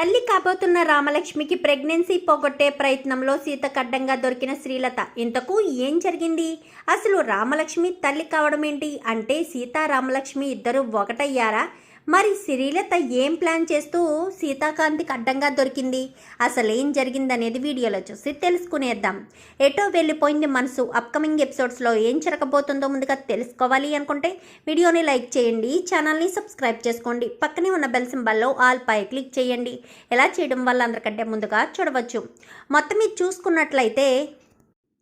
తల్లి కాబోతున్న రామలక్ష్మికి ప్రెగ్నెన్సీ పోగొట్టే ప్రయత్నంలో సీతకు అడ్డంగా దొరికిన శ్రీలత. ఇంతకు ఏం జరిగింది? అసలు రామలక్ష్మి తల్లి కావడం ఏంటి అంటే సీత రామలక్ష్మి ఇద్దరు ఒకటయ్యారా? మరి శ్రీలత ఏం ప్లాన్ చేస్తూ సీతాకాంతికి అడ్డంగా దొరికింది? అసలు ఏం జరిగిందనేది వీడియోలో చూసి తెలుసుకునేద్దాం. ఎటో వెళ్ళిపోయింది మనసు. అప్కమింగ్ ఎపిసోడ్స్లో ఏం జరగబోతుందో ముందుగా తెలుసుకోవాలి అనుకుంటే వీడియోని లైక్ చేయండి ఛానల్ని సబ్స్క్రైబ్ చేసుకోండి పక్కనే ఉన్న బెల్ సింబల్లో ఆల్ పై క్లిక్ చేయండి. ఎలా చేయడం వల్ల అందరికంటే ముందుగా చూడవచ్చు. మొత్తం ఇది చూసుకున్నట్లయితే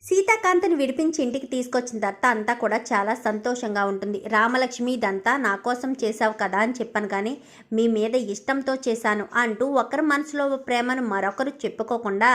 సీతాకాంత్ని విడిపించి ఇంటికి తీసుకొచ్చిన తర్వాత అంతా కూడా చాలా సంతోషంగా ఉంటుంది. రామలక్ష్మి ఇదంతా నా కోసం చేశావు కదా అని చెప్పాను కానీ మీ మీద ఇష్టంతో చేశాను అంటూ ఒకరి మనసులో ప్రేమను మరొకరు చెప్పుకోకుండా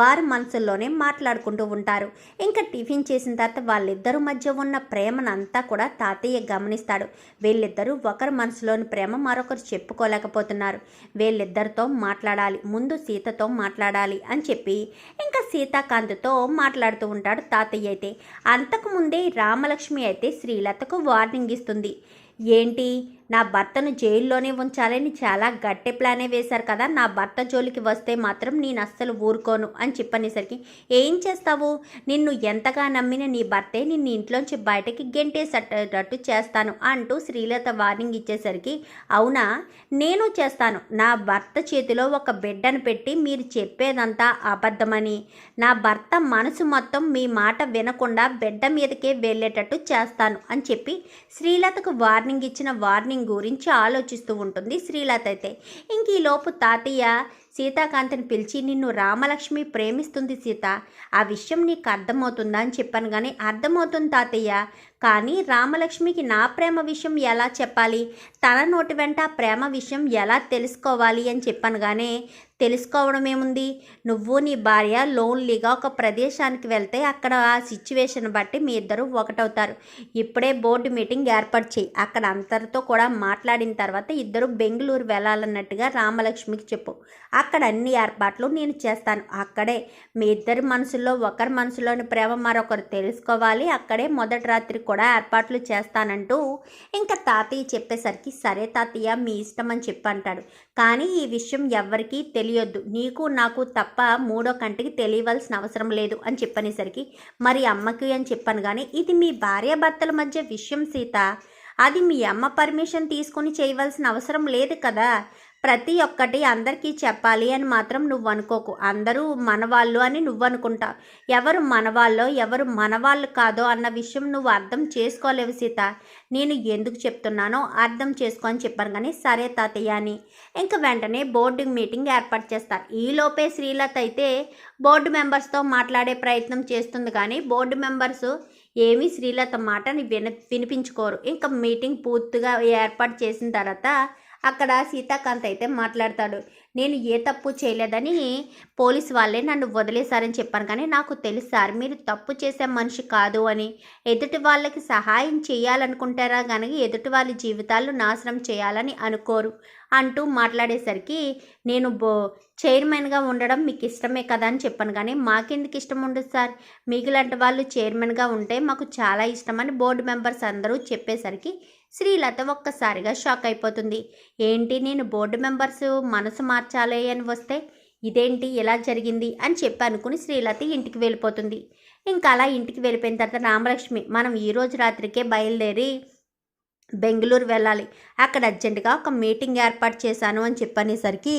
వారి మనసుల్లోనే మాట్లాడుకుంటూ ఉంటారు. ఇంకా టిఫిన్ చేసిన తర్వాత వాళ్ళిద్దరి మధ్య ఉన్న ప్రేమను అంతా కూడా తాతయ్య గమనిస్తాడు. వీళ్ళిద్దరూ ఒకరి మనసులోని ప్రేమ మరొకరు చెప్పుకోలేకపోతున్నారు. వీళ్ళిద్దరితో మాట్లాడాలి ముందు సీతతో మాట్లాడాలి అని చెప్పి ఇంకా సీతాకాంత్తో మాట్లాడుతూ ఉంటాడు తాతయ్య అయితే. అంతకుముందే రామలక్ష్మి అయితే శ్రీలతకు వార్నింగ్ ఇస్తుంది. ఏంటి? నా భర్తను జైల్లోనే ఉంచాలని చాలా గట్టి ప్లానే వేశారు కదా. నా భర్త జోలికి వస్తే మాత్రం నేను అస్సలు ఊరుకోను అని చెప్పనేసరికి ఏం చేస్తావు? నిన్ను ఎంతగా నమ్మిన నీ భర్తే నిన్ను ఇంట్లోంచి బయటకి గెంటేసట్టేటట్టు చేస్తాను అంటూ శ్రీలత వార్నింగ్ ఇచ్చేసరికి అవునా? నేను చేస్తాను. నా భర్త చేతిలో ఒక బిడ్డను పెట్టి మీరు చెప్పేదంతా అబద్ధమని. నా భర్త మనసు మొత్తం మీ మాట వినకుండా బిడ్డ మీదకే వెళ్ళేటట్టు చేస్తాను అని చెప్పి శ్రీలతకు వార్నింగ్ ఇచ్చిన వార్నింగ్ గురించి ఆలోచిస్తూ ఉంటుంది శ్రీలత అయితే ఇంక ఈ లోపు తాతయ్య సీతాకాంతిని పిలిచి నిన్ను రామలక్ష్మి ప్రేమిస్తుంది సీత. ఆ విషయం నీకు అర్థమవుతుందా? అని చెప్పాను కానీ అర్థమవుతుంది తాతయ్య. కానీ రామలక్ష్మికి నా ప్రేమ విషయం ఎలా చెప్పాలి? తన నోటి వెంట ఆ ప్రేమ విషయం ఎలా తెలుసుకోవాలి అని చెప్పాను కానీ తెలుసుకోవడం ఏముంది నువ్వు నీ భార్య లోన్లీగా ఒక ప్రదేశానికి వెళ్తే అక్కడ ఆ సిచ్యువేషన్ బట్టి మీ ఇద్దరు ఒకటవుతారు. ఇప్పుడే బోర్డు మీటింగ్ ఏర్పాటు చేయి. అక్కడ అందరితో కూడా మాట్లాడిన తర్వాత ఇద్దరు బెంగళూరు వెళ్ళాలన్నట్టుగా రామలక్ష్మికి చెప్పు. అక్కడ అన్ని ఏర్పాట్లు నేను చేస్తాను. అక్కడే మీ ఇద్దరి మనసులో ఒకరి మనసులోని ప్రేమ మరొకరు తెలుసుకోవాలి. అక్కడే మొదటి రాత్రి కూడా ఏర్పాట్లు చేస్తానంటూ ఇంకా తాతయ్య చెప్పేసరికి సరే తాతయ్య మీ ఇష్టం అని చెప్పి అంటాడు. కానీ ఈ విషయం ఎవ్వరికీ తెలియొద్దు. నీకు నాకు తప్ప మూడో కంటికి తెలియవలసిన అవసరం లేదు అని చెప్పనేసరికి మరి అమ్మకి అని చెప్పాను. కానీ ఇది మీ భార్యాభర్తల మధ్య విషయం సీత. అది మీ అమ్మ పర్మిషన్ తీసుకొని చేయవలసిన అవసరం లేదు కదా. ప్రతి ఒక్కటి అందరికీ చెప్పాలి అని మాత్రం నువ్వు అనుకోకు అందరూ మనవాళ్ళు అని నువ్వు అనుకుంటావు ఎవరు మనవాళ్ళో ఎవరు మనవాళ్ళు కాదో అన్న విషయం నువ్వు అర్థం చేసుకోలేవు సీత. నేను ఎందుకు చెప్తున్నానో అర్థం చేసుకొని చెప్పాను కానీ సరే తాతయ్య అని. ఇంకా వెంటనే బోర్డు మీటింగ్ ఏర్పాటు చేస్తారు. ఈలోపే శ్రీలత అయితే బోర్డు మెంబర్స్తో మాట్లాడే ప్రయత్నం చేస్తుంది కానీ బోర్డు మెంబర్స్ ఏమీ శ్రీలత మాటని విన వినిపించుకోరు. ఇంకా మీటింగ్ పూర్తిగా ఏర్పాటు చేసిన తర్వాత అక్కడ సీతాకాంత్ అయితే మాట్లాడతాడు. నేను ఏ తప్పు చేయలేదని పోలీస్ వాళ్ళే నన్ను వదిలేశారని చెప్పాను. కానీ నాకు తెలుసు సార్ మీరు తప్పు చేసే మనిషి కాదు అని. ఎదుటి వాళ్ళకి సహాయం చేయాలనుకుంటారా? కనుక ఎదుటి వాళ్ళ జీవితాలు నాశనం చేయాలని అనుకోరు అంటూ మాట్లాడేసరికి నేను బో చైర్మన్గా ఉండడం మీకు ఇష్టమే కదా అని చెప్పాను. కానీ మాకెందుకు ఇష్టం ఉండదు సార్? మీకులాంటి వాళ్ళు చైర్మన్గా ఉంటే మాకు చాలా ఇష్టం అని బోర్డు మెంబర్స్ అందరూ చెప్పేసరికి శ్రీలత ఒక్కసారిగా షాక్ అయిపోతుంది. ఏంటి నేను బోర్డు మెంబర్స్ మనసు మార్చాలి అని వస్తే ఇదేంటి ఎలా జరిగింది అని చెప్పి అనుకుని శ్రీలత ఇంటికి వెళ్ళిపోతుంది. ఇంకా అలా ఇంటికి వెళ్ళిపోయిన తర్వాత రామలక్ష్మి మనం ఈరోజు రాత్రికే బయలుదేరి బెంగళూరు వెళ్ళాలి. అక్కడ అర్జెంటుగా ఒక మీటింగ్ ఏర్పాటు చేశాను అని చెప్పనేసరికి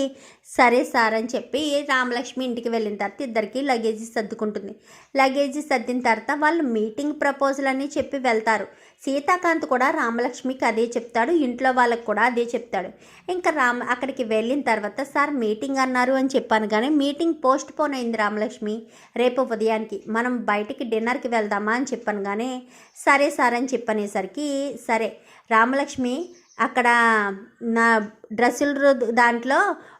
సరే సార్ అని చెప్పి రామలక్ష్మి ఇంటికి వెళ్ళిన తర్వాత ఇద్దరికి లగేజీ సర్దుకుంటుంది. లగేజీ సర్దిన తర్వాత వాళ్ళు మీటింగ్ ప్రపోజల్ అని చెప్పి వెళ్తారు. సీతాకాంత్ కూడా రామలక్ష్మికి అదే చెప్తాడు ఇంట్లో వాళ్ళకి కూడా అదే చెప్తాడు. ఇంకా రామ అక్కడికి వెళ్ళిన తర్వాత సార్ మీటింగ్ అన్నారు అని చెప్పాను కానీ మీటింగ్ పోస్ట్ పోన్ అయింది రామలక్ష్మి. రేపు ఉదయానికి మనం బయటికి డిన్నర్కి వెళ్దామా అని చెప్పాను కానీ సరే సార్ అని చెప్పనేసరికి సరే రామలక్ష్మి అక్కడ నా డ్రెస్సుల దాంట్లో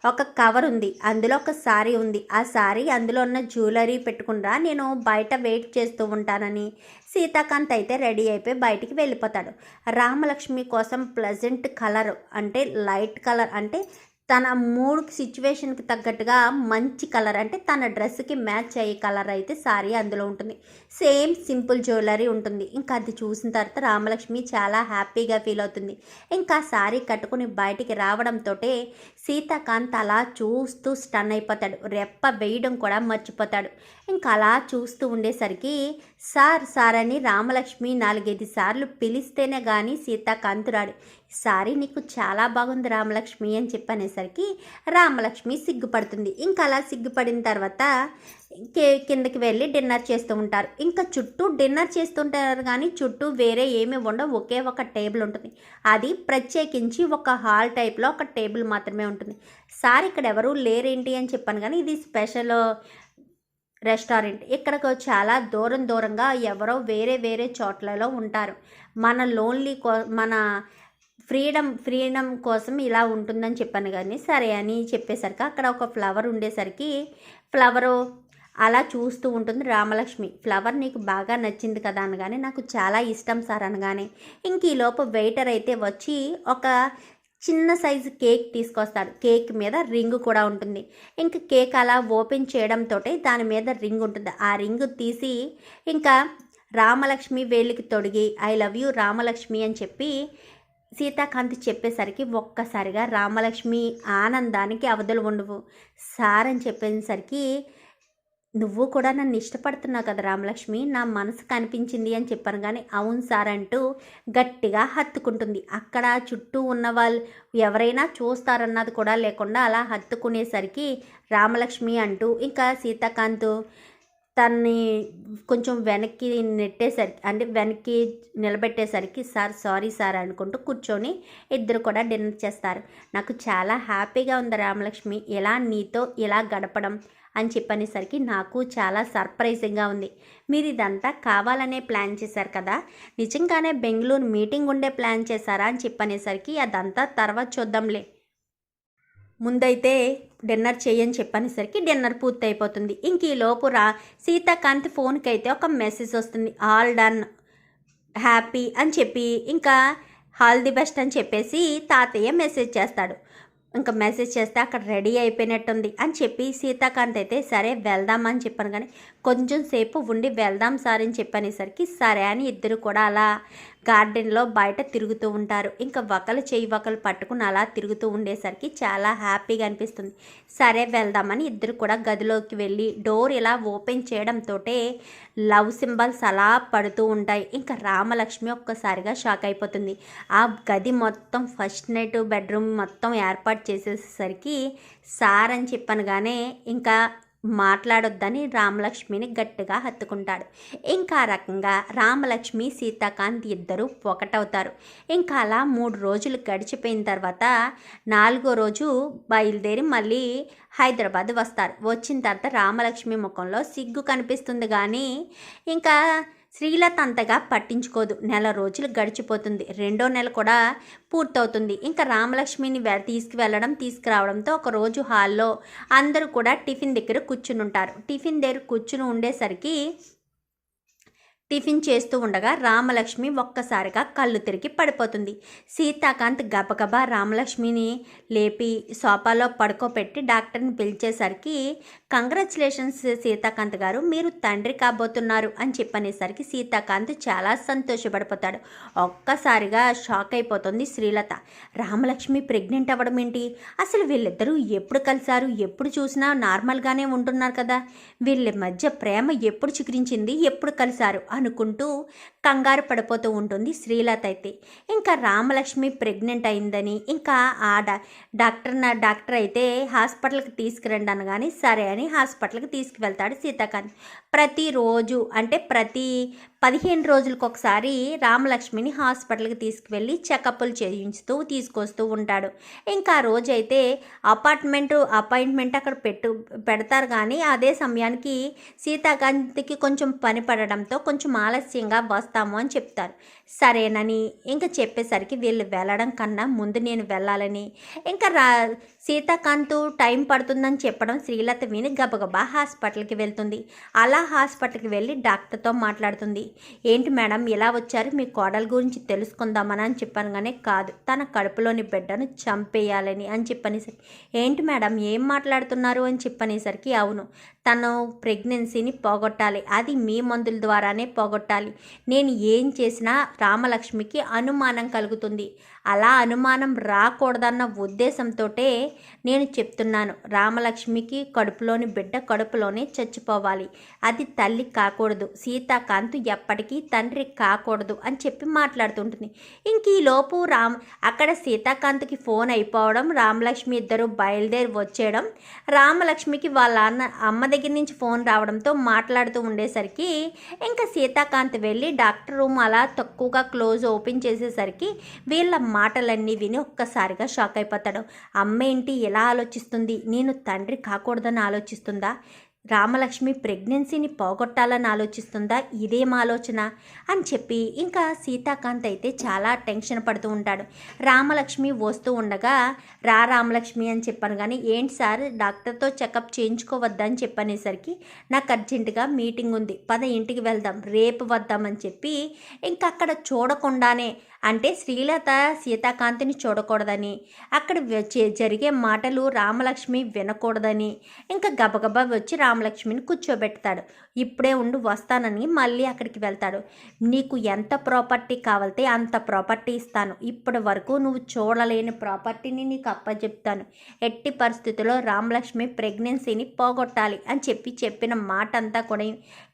ఒక కవర్ ఉంది. అందులో ఒక సారీ ఉంది. ఆ సారీ అందులో ఉన్న జ్యువెలరీ పెట్టుకున్నా నేను బయట వెయిట్ చేస్తూ ఉంటానని సీతాకాంత్ అయితే రెడీ అయిపోయి బయటికి వెళ్ళిపోతాడు. రామలక్ష్మి కోసం ప్లజెంట్ కలర్ అంటే లైట్ కలర్ అంటే తన మూడు సిచ్యువేషన్కి తగ్గట్టుగా మంచి కలర్ అంటే తన డ్రెస్కి మ్యాచ్ అయ్యే కలర్ అయితే సారీ అందులో ఉంటుంది. సేమ్ సింపుల్ జ్యువెలరీ ఉంటుంది. ఇంకా అది చూసిన తర్వాత రామలక్ష్మి చాలా హ్యాపీగా ఫీల్ అవుతుంది. ఇంకా సారీ కట్టుకుని బయటికి రావడంతో సీతాకాంత్ అలా చూస్తూ స్టన్ అయిపోతాడు. రెప్ప వేయడం కూడా మర్చిపోతాడు. ఇంకా అలా చూస్తూ ఉండేసరికి సార్ సార్ అని రామలక్ష్మి నాలుగైదు సార్లు పిలిస్తేనే కానీ సీతాకాంత్ రాడు. సారీ నీకు చాలా బాగుంది రామలక్ష్మి అని చెప్పనేసరికి రామలక్ష్మి సిగ్గుపడుతుంది. ఇంకా అలా సిగ్గుపడిన తర్వాత కే కిందకి వెళ్ళి డిన్నర్ చేస్తూ ఉంటారు. ఇంకా చుట్టూ డిన్నర్ చేస్తుంటారు కానీ చుట్టూ వేరే ఏమీ ఉండవు. ఒకే ఒక టేబుల్ ఉంటుంది. అది ప్రత్యేకించి ఒక హాల్ టైప్లో ఒక టేబుల్ మాత్రమే ఉంటుంది. సార్ ఇక్కడ ఎవరు లేరేంటి అని చెప్పాను కానీ ఇది స్పెషల్ రెస్టారెంట్. ఇక్కడకు చాలా దూరం దూరంగా ఎవరో వేరే వేరే చోట్లలో ఉంటారు. మన లోన్లీ కో మన ఫ్రీడమ్ ఫ్రీడమ్ కోసం ఇలా ఉంటుందని చెప్పాను కానీ సరే అని చెప్పేసరికి అక్కడ ఒక ఫ్లవర్ ఉండేసరికి ఫ్లవరు అలా చూస్తూ ఉంటుంది రామలక్ష్మి. ఫ్లవర్ నీకు బాగా నచ్చింది కదా అనగానే నాకు చాలా ఇష్టం సార్ అనగానే ఇంక ఈలోపు వెయిటర్ అయితే వచ్చి ఒక చిన్న సైజు కేక్ తీసుకొస్తాడు. కేక్ మీద రింగ్ కూడా ఉంటుంది. ఇంకా కేక్ అలా ఓపెన్ చేయడంతో దాని మీద రింగ్ ఉంటుంది. ఆ రింగ్ తీసి ఇంకా రామలక్ష్మి వేలికి తొడిగి ఐ లవ్ యూ రామలక్ష్మి అని చెప్పి సీతాకాంత్ చెప్పేసరికి ఒక్కసారిగా రామలక్ష్మి ఆనందానికి అవధులు ఉండవు. సార్ అని చెప్పేసరికి నువ్వు కూడా నన్ను ఇష్టపడుతున్నావు కదా రామలక్ష్మి నా మనసు కనిపించింది అని చెప్పాను. కానీ అవును సార్ అంటూ గట్టిగా హత్తుకుంటుంది. అక్కడ చుట్టూ ఉన్న వాళ్ళు ఎవరైనా చూస్తారన్నది కూడా లేకుండా అలా హత్తుకునేసరికి రామలక్ష్మి అంటూ ఇంకా సీతాకాంత్ తన్ని కొంచెం వెనక్కి నెట్టేసరికి అంటే వెనక్కి నిలబెట్టేసరికి సార్ సారీ సార్ అనుకుంటూ కూర్చొని ఇద్దరు కూడా డిన్నర్ చేస్తారు. నాకు చాలా హ్యాపీగా ఉంది రామలక్ష్మి ఇలా నీతో ఇలా గడపడం అని చెప్పనేసరికి నాకు చాలా సర్ప్రైజింగ్గా ఉంది. మీరు ఇదంతా కావాలనే ప్లాన్ చేశారు కదా? నిజంగానే బెంగళూరు మీటింగ్ ఉండే ప్లాన్ చేశారా అని చెప్పనేసరికి అదంతా తర్వాత చూద్దాంలే. ముందైతే డిన్నర్ చేయని చెప్పనేసరికి డిన్నర్ పూర్తి అయిపోతుంది ఇంక ఈ లోపు రా సీతాకాంత్ ఫోన్కి అయితే ఒక మెసేజ్ వస్తుంది. ఆల్ డన్ హ్యాపీ అని చెప్పి ఇంకా హాల్ ది బెస్ట్ అని చెప్పేసి తాతయ్య మెసేజ్ చేస్తాడు. ఇంకా మెసేజ్ చేస్తే అక్కడ రెడీ అయిపోయినట్టుంది అని చెప్పి సీతాకాంత్ అయితే సరే వెళ్దామని చెప్పాను కానీ కొంచెం సేపు ఉండి వెళ్దాం సార్ అని చెప్పనేసరికి సరే అని ఇద్దరు కూడా అలా గార్డెన్లో బయట తిరుగుతూ ఉంటారు. ఇంకా ఒకరు చేయి ఒకరు పట్టుకుని అలా తిరుగుతూ ఉండేసరికి చాలా హ్యాపీగా అనిపిస్తుంది. సరే వెళ్దామని ఇద్దరు కూడా గదిలోకి వెళ్ళి డోర్ ఇలా ఓపెన్ చేయడంతో లవ్ సింబల్స్ అలా పడుతూ ఉంటాయి. ఇంకా రామలక్ష్మి ఒక్కసారిగా షాక్ అయిపోతుంది. ఆ గది మొత్తం ఫస్ట్ నైట్ బెడ్రూమ్ మొత్తం ఏర్పాటు చేసేసరికి సార్ అని చెప్పనగానే ఇంకా మాట్లాడొద్దని రామలక్ష్మిని గట్టిగా హత్తుకుంటాడు. ఇంకా రకంగా రామలక్ష్మి సీతాకాంత్ ఇద్దరు ఒకటవుతారు. ఇంకా అలా మూడు రోజులు గడిచిపోయిన తర్వాత నాలుగో రోజు బయలుదేరి మళ్ళీ హైదరాబాద్ వస్తారు. వచ్చిన తర్వాత రామలక్ష్మి ముఖంలో సిగ్గు కనిపిస్తుంది కానీ ఇంకా శ్రీలత అంతగా పట్టించుకోదు. నెల రోజులు గడిచిపోతుంది. రెండో నెల కూడా పూర్తవుతుంది. ఇంకా రామలక్ష్మిని వె తీసుకువెళ్ళడం తీసుకురావడంతో ఒక రోజు హాల్లో అందరూ కూడా టిఫిన్ దగ్గర కూర్చుని ఉంటారు టిఫిన్ దగ్గర కూర్చుని ఉండేసరికి టిఫిన్ చేస్తూ ఉండగా రామలక్ష్మి ఒక్కసారిగా కళ్ళు తిరిగి పడిపోతుంది. సీతాకాంత్ గబగబా రామలక్ష్మిని లేపి సోఫాలో పడుకోబెట్టి డాక్టర్ని పిలిచేసరికి కంగ్రాచులేషన్స్ సీతాకాంత్ గారు మీరు తండ్రి కాబోతున్నారు అని చెప్పనేసరికి సీతాకాంత్ చాలా సంతోషపడిపోతాడు. ఒక్కసారిగా షాక్ అయిపోతుంది శ్రీలత. రామలక్ష్మి ప్రెగ్నెంట్ అవ్వడం ఏంటి? అసలు వీళ్ళిద్దరూ ఎప్పుడు కలిశారు? ఎప్పుడు చూసినా నార్మల్గానే ఉంటున్నారు కదా. వీళ్ళ మధ్య ప్రేమ ఎప్పుడు చిగురించింది? ఎప్పుడు కలిశారు? అనుకుంటూ కంగారు పడిపోతూ ఉంటుంది శ్రీలత అయితే. ఇంకా రామలక్ష్మి ప్రెగ్నెంట్ అయిందని ఇంకా ఆ డాక్టర్ నా డాక్టర్ అయితే హాస్పిటల్కి తీసుకురండి అనగానే సరే అని హాస్పిటల్కి తీసుకువెళ్తాడు సీతాకాంత్. ప్రతిరోజు అంటే ప్రతి పదిహేను రోజులకు ఒకసారి రామలక్ష్మిని హాస్పిటల్కి తీసుకువెళ్ళి చెకప్లు చేయించుతూ తీసుకొస్తూ ఉంటాడు. ఇంకా ఆ రోజైతే అపార్ట్మెంట్ అపాయింట్మెంట్ అక్కడ పెట్టు పెడతారు కానీ అదే సమయానికి సీతాకాంతికి కొంచెం పని పడడంతో కొంచెం ఆలస్యంగా వస్తాము అని చెప్తారు. సరేనని ఇంకా చెప్పేసరికి వీళ్ళు వెళ్ళడం కన్నా ముందు నేను వెళ్ళాలని. ఇంకా రా సీతాకాంత్ టైం పడుతుందని చెప్పడం శ్రీలత విని గబగబా హాస్పిటల్కి వెళ్తుంది. అలా హాస్పిటల్కి వెళ్ళి డాక్టర్తో మాట్లాడుతుంది. ఏంటి మేడం ఇలా వచ్చారు? మీ కోడల గురించి తెలుసుకుందామని అని చెప్పనుగానే కాదు తన కడుపులోని బిడ్డను చంపేయాలని అని చెప్పనేసరికి ఏంటి మేడం ఏం మాట్లాడుతున్నారు? అని చెప్పనేసరికి అవును తను ప్రెగ్నెన్సీని పోగొట్టాలి. అది మీ మందుల ద్వారానే పోగొట్టాలి. నేను ఏం చేసినా రామలక్ష్మికి అనుమానం కలుగుతుంది. అలా అనుమానం రాకూడదన్న ఉద్దేశంతో నేను చెప్తున్నాను. రామలక్ష్మికి కడుపులోని బిడ్డ కడుపులోనే చచ్చిపోవాలి. అది తల్లి కాకూడదు. సీతాకాంత్ ఎప్పటికీ తండ్రి కాకూడదు అని చెప్పి మాట్లాడుతుంటుంది. ఇంక ఈలోపు రామ్ అక్కడ సీతాకాంత్కి ఫోన్ అయిపోవడం రామలక్ష్మి ఇద్దరు బయలుదేరి వచ్చేయడం రామలక్ష్మికి వాళ్ళ అన్న అమ్మ దగ్గర నుంచి ఫోన్ రావడంతో మాట్లాడుతూ ఉండేసరికి ఇంకా సీతాకాంత్ వెళ్ళి డాక్టర్ రూమ్ అలా తక్కువగా క్లోజ్ ఓపెన్ చేసేసరికి వీళ్ళ మాటలన్నీ విని ఒక్కసారిగా షాక్ అయిపోతాడు. అమ్మ ఏంటి ఎలా ఆలోచిస్తుంది? నేను తండ్రి కాకూడదని ఆలోచిస్తుందా? రామలక్ష్మి ప్రెగ్నెన్సీని పోగొట్టాలని ఆలోచిస్తుందా? ఇదేం ఆలోచన? అని చెప్పి ఇంకా సీతాకాంత్ అయితే చాలా టెన్షన్ పడుతూ ఉంటాడు. రామలక్ష్మి వస్తూ ఉండగా రా రామలక్ష్మి అని చెప్పాను కానీ ఏంటి సార్ డాక్టర్తో చెకప్ చేయించుకోవద్దని చెప్పనేసరికి నాకు అర్జెంటుగా మీటింగ్ ఉంది. పద ఇంటికి వెళ్దాం. రేపు వద్దామని చెప్పి ఇంకా అక్కడ చూడకుండానే అంటే శ్రీలత సీతాకాంతిని చూడకూడదని అక్కడ జరిగే మాటలు రామలక్ష్మి వినకూడదని. ఇంకా గబగబా వచ్చి రామలక్ష్మిని కూర్చోబెడతాడు. ఇప్పుడే ఉండి వస్తానని మళ్ళీ అక్కడికి వెళ్తాడు. నీకు ఎంత ప్రాపర్టీ కావాలితే అంత ప్రాపర్టీ ఇస్తాను. ఇప్పటి వరకు నువ్వు చూడలేని ప్రాపర్టీని నీకు అప్పచెప్తాను ఎట్టి పరిస్థితుల్లో రామలక్ష్మి ప్రెగ్నెన్సీని పోగొట్టాలి అని చెప్పి చెప్పిన మాట అంతా కూడా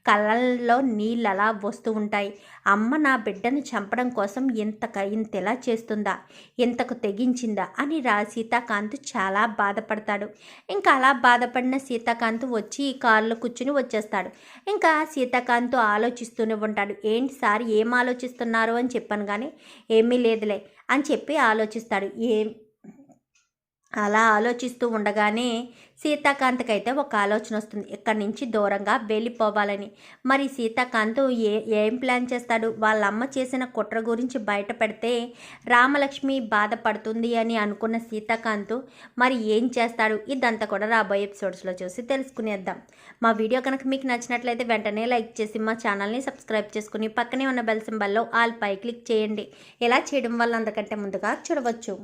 కళ్ళల్లో నీళ్ళు అలా వస్తూ ఉంటాయి. అమ్మ నా బిడ్డను చంపడం కోసం ఇంతక ఇంతలా చేస్తుందా? ఇంతకు తెగించిందా? అని రా సీతాకాంత్ చాలా బాధపడతాడు. ఇంకా అలా బాధపడిన సీతాకాంత్ వచ్చి ఈ కారులో కూర్చుని వచ్చేస్తాడు. ఇంకా సీతాకాంత్ ఆలోచిస్తూనే ఉంటాడు. ఏంటి సార్ ఏం ఆలోచిస్తున్నారు అని చెప్పాను కానీ ఏమీ లేదులే అని చెప్పి ఆలోచిస్తాడు. ఏం అలా ఆలోచిస్తూ ఉండగానే సీతాకాంత్కైతే ఒక ఆలోచన వస్తుంది ఇక్కడి నుంచి దూరంగా వెళ్ళిపోవాలని? మరి సీతాకాంత్ ఏ ఏం ప్లాన్ చేస్తాడు? వాళ్ళ అమ్మ చేసిన కుట్ర గురించి బయట పెడితే రామలక్ష్మి బాధపడుతుంది అని అనుకున్న సీతాకాంత్ మరి ఏం చేస్తాడు? ఇదంతా కూడా రాబోయే ఎపిసోడ్స్లో చూసి తెలుసుకునేద్దాం. మా వీడియో కనుక మీకు నచ్చినట్లయితే వెంటనే లైక్ చేసి మా ఛానల్ని సబ్స్క్రైబ్ చేసుకుని పక్కనే ఉన్న బెల్ సింబల్లో ఆల్ పై క్లిక్ చేయండి. ఇలా చేయడం వల్ల అంతకంటే ముందుగా చూడవచ్చు.